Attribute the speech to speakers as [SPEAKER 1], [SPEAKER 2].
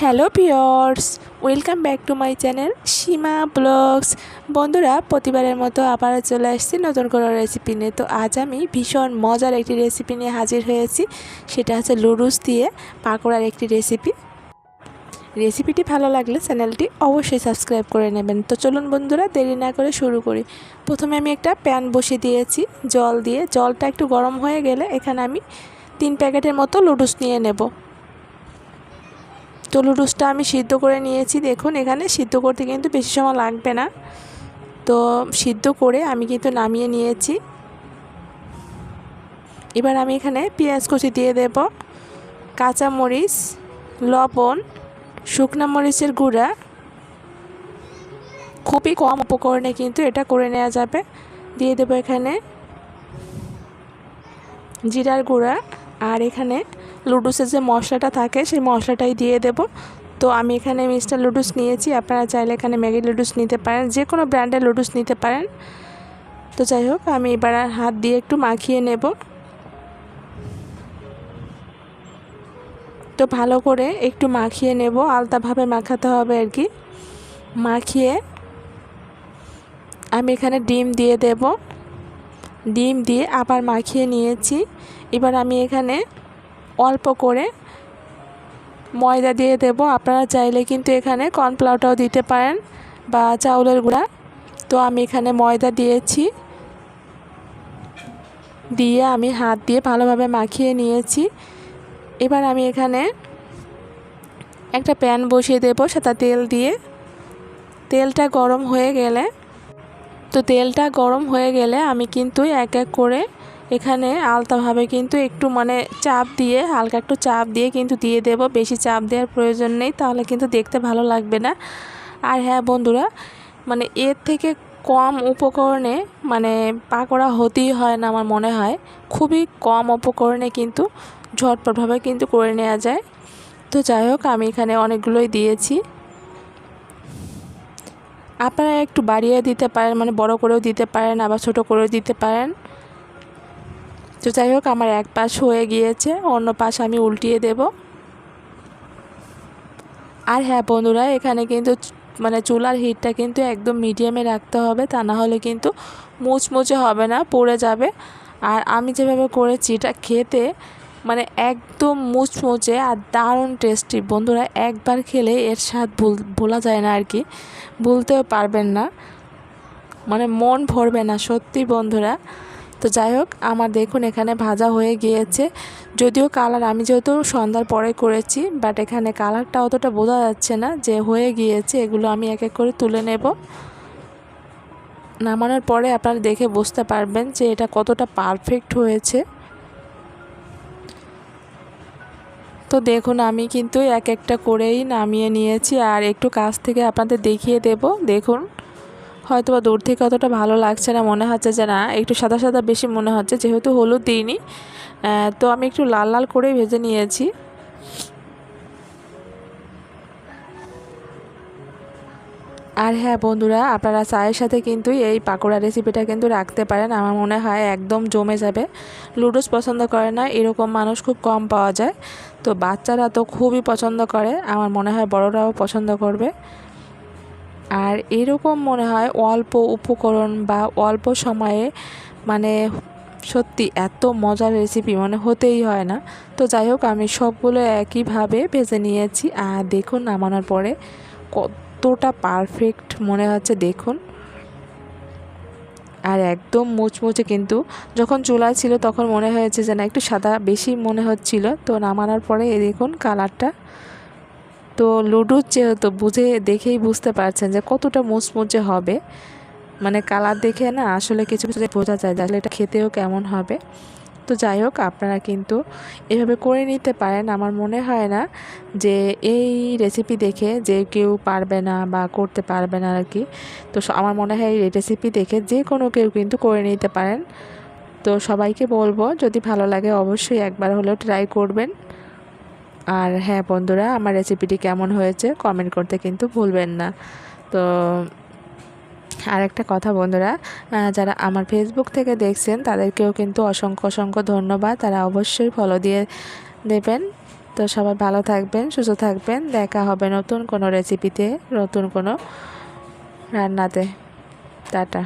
[SPEAKER 1] Hello peers welcome back to my channel Seema vlogs. বন্ধুরা, প্রতিবারের মতো আবার চলে আসছি নতুন কোনো রেসিপি নিয়ে। তো আজ আমি ভীষণ মজার একটি রেসিপি নিয়ে হাজির হয়েছি। সেটা হচ্ছে লুডুস দিয়ে পাকোড়ার একটি রেসিপি রেসিপিটি ভালো লাগলে চ্যানেলটি অবশ্যই সাবস্ক্রাইব করে নেবেন। তো চলুন বন্ধুরা, দেরি না করে শুরু করি। প্রথমে আমি একটা প্যান বসিয়ে দিয়েছি জল দিয়ে। জলটা একটু গরম হয়ে গেলে এখানে আমি তিন প্যাকেটের মতো লুডুস নিয়ে নেব। তো লুডুসটা আমি সিদ্ধ করে নিয়েছি। দেখুন, এখানে সিদ্ধ করতে কিন্তু বেশি সময় লাগবে না। তো সিদ্ধ করে আমি কিন্তু নামিয়ে নিয়েছি। এবার আমি এখানে পেঁয়াজ কুচি দিয়ে দেব, কাঁচামরিচ, লবণ, শুকনা মরিচের গুঁড়া। খুবই কম উপকরণে কিন্তু এটা করে নেওয়া যাবে। দিয়ে দেবো এখানে জিরার গুঁড়া আর এখানে লুডুসের যে মশলাটা থাকে, সেই মশলাটাই দিয়ে দেব। তো আমি এখানে মিস্টার লুডুস নিয়েছি, আপনারা চাইলে এখানে ম্যাগি লুডুস নিতে পারেন যে কোনো ব্র্যান্ডের লুডুস নিতে পারেন। তো যাই হোক, আমি এবার হাত দিয়ে একটু মাখিয়ে নেব। তো ভালো করে একটু মাখিয়ে নেব, আলতাভাবে মাখাতে হবে আর কি। মাখিয়ে আমি এখানে ডিম দিয়ে দেব। ডিম দিয়ে আবার মাখিয়ে নিয়েছি। এবার আমি এখানে অল্প করে ময়দা দিয়ে দেব। আপনারা চাইলে কিন্তু এখানে কর্নফ্লাওয়ারটাও দিতে পারেন বা চাউলের গুঁড়া। তো আমি এখানে ময়দা দিয়েছি। দিয়ে আমি হাত দিয়ে ভালোভাবে মাখিয়ে নিয়েছি। এবার আমি এখানে একটা প্যান বসিয়ে দেব সেটা তেল দিয়ে। তেলটা গরম হয়ে গেলে, তো তেলটা গরম হয়ে গেলে আমি কিন্তু এক এক করে এখানে আলতাভাবে কিন্তু একটু মানে চাপ দিয়ে, হালকা একটু চাপ দিয়ে কিন্তু দিয়ে দেব। বেশি চাপ দেওয়ার প্রয়োজন নেই, তাহলে কিন্তু দেখতে ভালো লাগবে না। আর হ্যাঁ বন্ধুরা মানে এর থেকে কম উপকরণে মানে পাকোড়া হতেই হয় না আমার মনে হয়। খুবই কম উপকরণে কিন্তু ঝটপটভাবে কিন্তু করে নেওয়া যায়। তো যাই হোক, আমি এখানে অনেকগুলোই দিয়েছি। আপনারা একটু বাড়িয়ে দিতে পারেন মানে বড় করেও দিতে পারেন, আবার ছোট করেও দিতে পারেন। তো যাই হোক, আমার এক পাশ হয়ে গিয়েছে, অন্য পাশ আমি উল্টিয়ে দেব। আর হ্যাঁ বন্ধুরা, এখানে কিন্তু মানে চুলার হিটটা কিন্তু একদম মিডিয়ামে রাখতে হবে, তা না হলে কিন্তু মুচমুচে হবে না, পড়ে যাবে। আর আমি যেভাবে করেছি, এটা খেতে মানে একদম মুচমুচে আর দারুণ টেস্টি বন্ধুরা, একবার খেলে এর স্বাদ ভুল, ভোলা যায় না আর কি, ভুলতেও পারবেন না। মানে মন ভরবে না, সত্যি বন্ধুরা। তো যাই হোক, আমার দেখুন এখানে ভাজা হয়ে গিয়েছে। যদিও কালার আমি যেহেতু সন্ধ্যার পরে করেছি বাট এখানে কালারটা অতটা বোঝা যাচ্ছে না যে হয়ে গিয়েছে, এগুলো আমি এক এক করে তুলে নেব। নামানোর পরে আপনারা দেখে বুঝতে পারবেন যে এটা কতটা পারফেক্ট হয়েছে। তো দেখুন, আমি কিন্তু এক একটা করেই নামিয়ে নিয়েছি, আর একটু কাছ থেকে আপনাদের দেখিয়ে দেব। দেখুন হয়তো বা দূর থেকে অতটা ভালো লাগছে না, মনে হচ্ছে যে না, একটু সাদা সাদা বেশি মনে হচ্ছে, যেহেতু হলুদ দিইনি। তো আমি একটু লাল লাল করে ভেজে নিয়েছি। আর হ্যাঁ বন্ধুরা, আপনারা চায়ের সাথে কিন্তু এই পাকোড়া রেসিপিটা কিন্তু রাখতে পারেন। আমার মনে হয় একদম জমে যাবে। লুডোস পছন্দ করে না, এরকম মানুষ খুব কম পাওয়া যায়। তো বাচ্চারা তো খুবই পছন্দ করে, আমার মনে হয় বড়রাও পছন্দ করবে। আর এরকম মনে হয় অল্প উপকরণ বা অল্প সময়ে মানে সত্যি এত মজার রেসিপি মানে হতেই হয় না। তো যাই হোক, আমি সবগুলো একইভাবে ভেজে নিয়েছি। আর দেখুন নামানোর পরে কতটা পারফেক্ট মনে হচ্ছে, দেখুন। আর একদম মুচমুচে কিন্তু যখন চুলায় ছিল তখন মনে হয়েছে যে না একটু সাদা বেশি মনে হচ্ছিল। তো নামানোর পরে দেখুন কালারটা তো লুডুর যেহেতু বুঝে, দেখেই বুঝতে পারছেন যে কতটা মুচমুচে হবে। মানে কালার দেখে না আসলে কিছু কিছু বোঝা যায় আসলে এটা খেতেও কেমন হবে। তো যাই হোক, আপনারা কিন্তু এভাবে করে নিতে পারেন। আমার মনে হয় না যে এই রেসিপি দেখে যে কেউ পারবে না বা করতে পারবে না আর কি তো আমার মনে হয় এই রেসিপি দেখে যে কোনো কেউ কিন্তু করে নিতে পারেন। তো সবাইকে বলব, যদি ভালো লাগে অবশ্যই একবার হলেও ট্রাই করবেন। আর হ্যাঁ বন্ধুরা, আমার রেসিপিটি কেমন হয়েছে কমেন্ট করতে কিন্তু ভুলবেন না। তো আর একটা কথা বন্ধুরা যারা আমার ফেসবুক থেকে দেখছেন, তাদেরকেও কিন্তু অসংখ্য অসংখ্য ধন্যবাদ। তারা অবশ্যই ফলো দিয়ে দেবেন। তো সবাই ভালো থাকবেন, সুস্থ থাকবেন। দেখা হবে নতুন কোনো রেসিপিতে নতুন কোনো রান্নাতে। টাটা।